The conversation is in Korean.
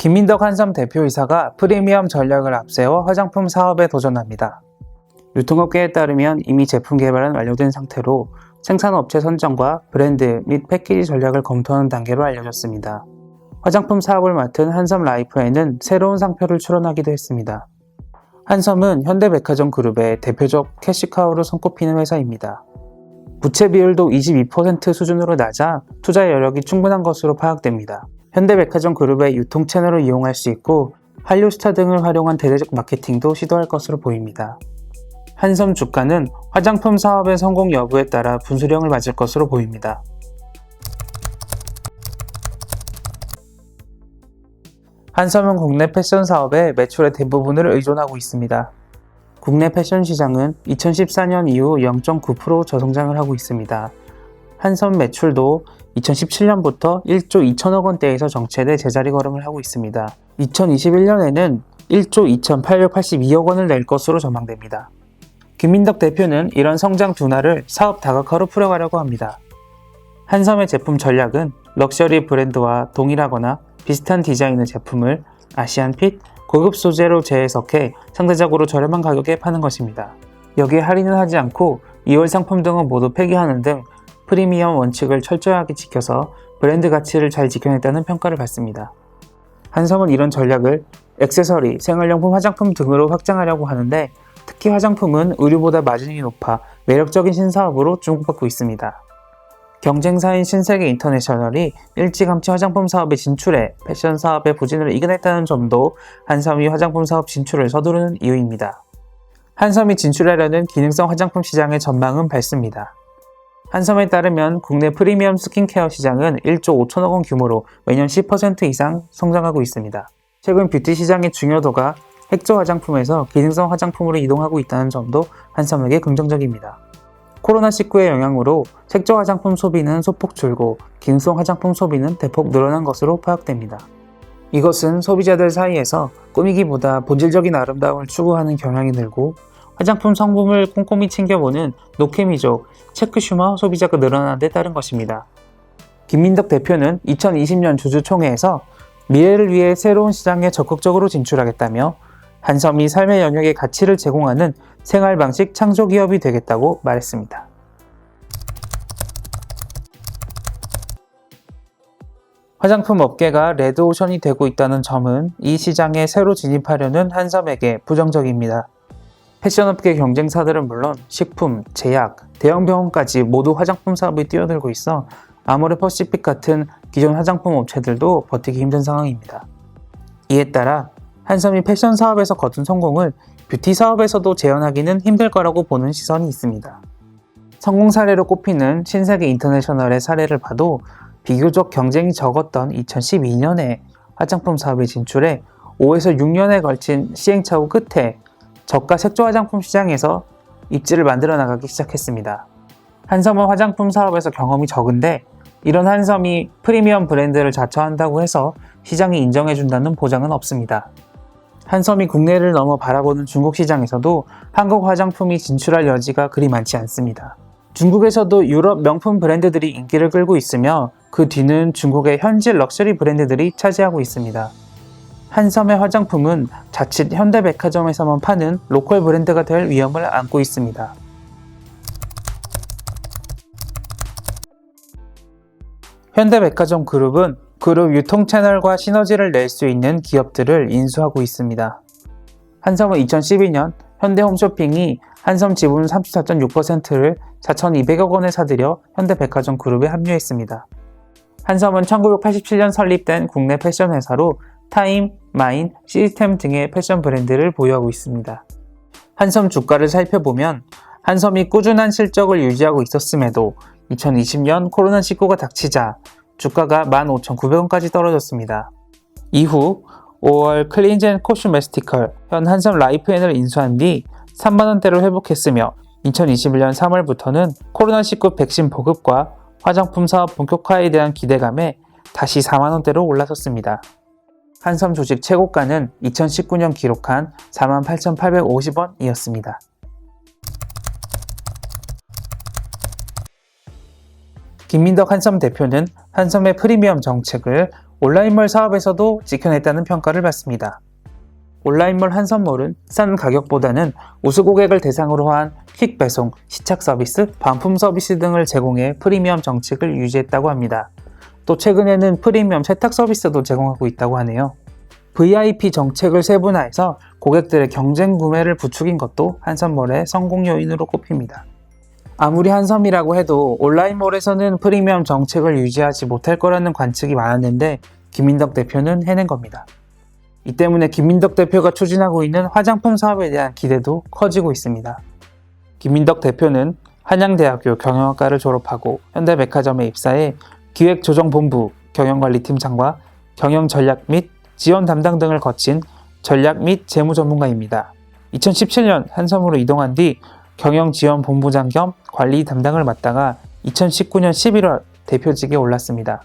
김민덕 한섬 대표이사가 프리미엄 전략을 앞세워 화장품 사업에 도전합니다. 유통업계에 따르면 이미 제품 개발은 완료된 상태로 생산업체 선정과 브랜드 및 패키지 전략을 검토하는 단계로 알려졌습니다. 화장품 사업을 맡은 한섬 라이프에는 새로운 상표를 출원하기도 했습니다. 한섬은 현대백화점 그룹의 대표적 캐시카우로 손꼽히는 회사입니다. 부채 비율도 22% 수준으로 낮아 투자 여력이 충분한 것으로 파악됩니다. 현대백화점 그룹의 유통 채널을 이용할 수 있고 한류 스타 등을 활용한 대대적 마케팅도 시도할 것으로 보입니다. 한섬 주가는 화장품 사업의 성공 여부에 따라 분수령을 맞을 것으로 보입니다. 한섬은 국내 패션 사업에 매출의 대부분을 의존하고 있습니다. 국내 패션 시장은 2014년 이후 0.9% 저성장을 하고 있습니다. 한섬 매출도 2017년부터 1조 2천억 원대에서 정체돼 제자리 걸음을 하고 있습니다. 2021년에는 1조 2,882억 원을 낼 것으로 전망됩니다. 김민덕 대표는 이런 성장 둔화를 사업 다각화로 풀어가려고 합니다. 한섬의 제품 전략은 럭셔리 브랜드와 동일하거나 비슷한 디자인의 제품을 아시안핏, 고급 소재로 재해석해 상대적으로 저렴한 가격에 파는 것입니다. 여기에 할인은 하지 않고 2월 상품 등은 모두 폐기하는 등 프리미엄 원칙을 철저하게 지켜서 브랜드 가치를 잘 지켜냈다는 평가를 받습니다. 한섬은 이런 전략을 액세서리, 생활용품, 화장품 등으로 확장하려고 하는데 특히 화장품은 의류보다 마진이 높아 매력적인 신사업으로 주목받고 있습니다. 경쟁사인 신세계 인터내셔널이 일찌감치 화장품 사업에 진출해 패션 사업의 부진을 이겨냈다는 점도 한섬이 화장품 사업 진출을 서두르는 이유입니다. 한섬이 진출하려는 기능성 화장품 시장의 전망은 밝습니다. 한섬에 따르면 국내 프리미엄 스킨케어 시장은 1조 5천억 원 규모로 매년 10% 이상 성장하고 있습니다. 최근 뷰티 시장의 중요도가 핵조 화장품에서 기능성 화장품으로 이동하고 있다는 점도 한섬에게 긍정적입니다. 코로나19의 영향으로 색조 화장품 소비는 소폭 줄고 기능성 화장품 소비는 대폭 늘어난 것으로 파악됩니다. 이것은 소비자들 사이에서 꾸미기보다 본질적인 아름다움을 추구하는 경향이 늘고 화장품 성분을 꼼꼼히 챙겨보는 노케미족, 체크슈머 소비자가 늘어난 데 따른 것입니다. 김민덕 대표는 2020년 주주총회에서 미래를 위해 새로운 시장에 적극적으로 진출하겠다며 한섬이 삶의 영역에 가치를 제공하는 생활 방식 창조 기업이 되겠다고 말했습니다. 화장품 업계가 레드오션이 되고 있다는 점은 이 시장에 새로 진입하려는 한섬에게 부정적입니다. 패션업계 경쟁사들은 물론 식품, 제약, 대형 병원까지 모두 화장품 사업에 뛰어들고 있어 아모레 퍼시픽 같은 기존 화장품 업체들도 버티기 힘든 상황입니다. 이에 따라 한섬이 패션 사업에서 거둔 성공을 뷰티 사업에서도 재현하기는 힘들 거라고 보는 시선이 있습니다. 성공 사례로 꼽히는 신세계 인터내셔널의 사례를 봐도 비교적 경쟁이 적었던 2012년에 화장품 사업에 진출해 5에서 6년에 걸친 시행착오 끝에 저가 색조 화장품 시장에서 입지를 만들어 나가기 시작했습니다. 한섬은 화장품 사업에서 경험이 적은데 이런 한섬이 프리미엄 브랜드를 자처한다고 해서 시장이 인정해준다는 보장은 없습니다. 한섬이 국내를 넘어 바라보는 중국 시장에서도 한국 화장품이 진출할 여지가 그리 많지 않습니다. 중국에서도 유럽 명품 브랜드들이 인기를 끌고 있으며 그 뒤는 중국의 현지 럭셔리 브랜드들이 차지하고 있습니다. 한섬의 화장품은 자칫 현대백화점에서만 파는 로컬 브랜드가 될 위험을 안고 있습니다. 현대백화점 그룹은 그룹 유통 채널과 시너지를 낼 수 있는 기업들을 인수하고 있습니다. 한섬은 2012년 현대홈쇼핑이 한섬 지분 34.6%를 4,200억 원에 사들여 현대백화점 그룹에 합류했습니다. 한섬은 1987년 설립된 국내 패션 회사로 타임, 마인, 시스템 등의 패션 브랜드를 보유하고 있습니다. 한섬 주가를 살펴보면 한섬이 꾸준한 실적을 유지하고 있었음에도 2020년 코로나19가 닥치자 주가가 15,900원까지 떨어졌습니다. 이후 5월 클린젠 코슈메스티컬 현 한섬 라이프엔을 인수한 뒤 3만원대로 회복했으며 2021년 3월부터는 코로나19 백신 보급과 화장품 사업 본격화에 대한 기대감에 다시 4만원대로 올라섰습니다. 한섬 주식 최고가는 2019년 기록한 48,850원이었습니다. 김민덕 한섬 대표는 한섬의 프리미엄 정책을 온라인몰 사업에서도 지켜냈다는 평가를 받습니다. 온라인몰 한선몰은 싼 가격보다는 우수 고객을 대상으로 한 퀵 배송, 시착 서비스, 반품 서비스 등을 제공해 프리미엄 정책을 유지했다고 합니다. 또 최근에는 프리미엄 세탁 서비스도 제공하고 있다고 하네요. VIP 정책을 세분화해서 고객들의 경쟁 구매를 부추긴 것도 한선몰의 성공 요인으로 꼽힙니다. 아무리 한섬이라고 해도 온라인몰에서는 프리미엄 정책을 유지하지 못할 거라는 관측이 많았는데 김민덕 대표는 해낸 겁니다. 이 때문에 김민덕 대표가 추진하고 있는 화장품 사업에 대한 기대도 커지고 있습니다. 김민덕 대표는 한양대학교 경영학과를 졸업하고 현대백화점에 입사해 기획조정본부 경영관리팀장과 경영전략 및 지원 담당 등을 거친 전략 및 재무 전문가입니다. 2017년 한섬으로 이동한 뒤 경영지원본부장 겸 관리 담당을 맡다가 2019년 11월 대표직에 올랐습니다.